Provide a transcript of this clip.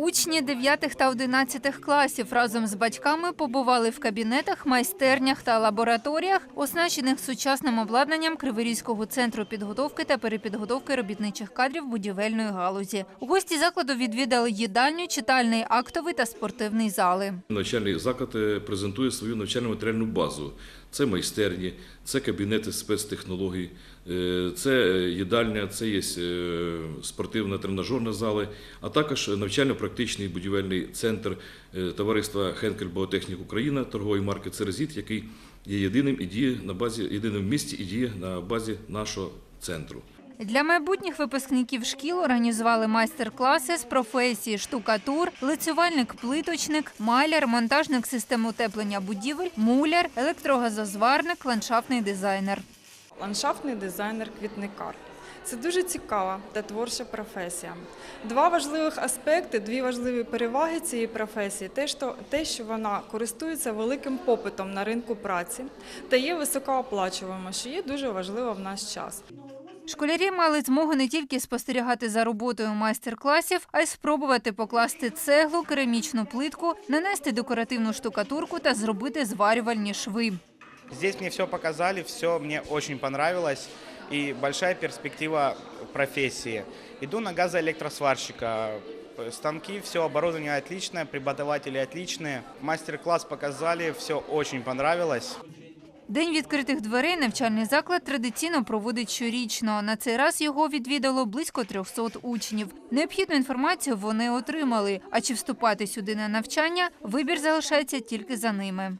Учні 9 та 11 класів разом з батьками побували в кабінетах, майстернях та лабораторіях, оснащених сучасним обладнанням Криворізького центру підготовки та перепідготовки робітничих кадрів будівельної галузі. Гості закладу відвідали їдальню, читальний актовий та спортивний зали. Навчальний заклад е, презентує свою навчально матеріальну базу. Це майстерні, це кабінети спецтехнологій, е, це е, їдальня, це є спортивна тренажерна зали, а також навчально-практичний будівельний центр е, товариства Хенкель Біотехнік Україна, торгової марки Церезіт, який є єдиним і діє на базі єдиним в місті і діє на базі нашого центру. Для майбутніх випускників шкіл організували майстер-класи з професії штукатур, лицювальник-плиточник, маляр, монтажник систем утеплення будівель, муляр, електрогазозварник, ландшафтний дизайнер. Ландшафтний дизайнер-квітникар. Це дуже цікава та творча професія. Два важливих аспекти, дві важливі переваги цієї професії те, що, вона користується великим попитом на ринку праці та є високооплачуваною, що є дуже важливо в наш час. Школярі мали змогу не тільки спостерігати за роботою майстер-класів, а й спробувати покласти цеглу, керамічну плитку, нанести декоративну штукатурку та зробити зварювальні шви. Здесь мне все показали, все мне очень понравилось и большая перспектива профессии. Иду на газоэлектросварщика. Станки, все оборудование отличное, преподаватели отличные. Мастер-класс показали, все очень понравилось. День відкритих дверей навчальний заклад традиційно проводить щорічно. На цей раз його відвідало близько 300 учнів. Необхідну інформацію вони отримали. А чи вступати сюди на навчання, вибір залишається тільки за ними.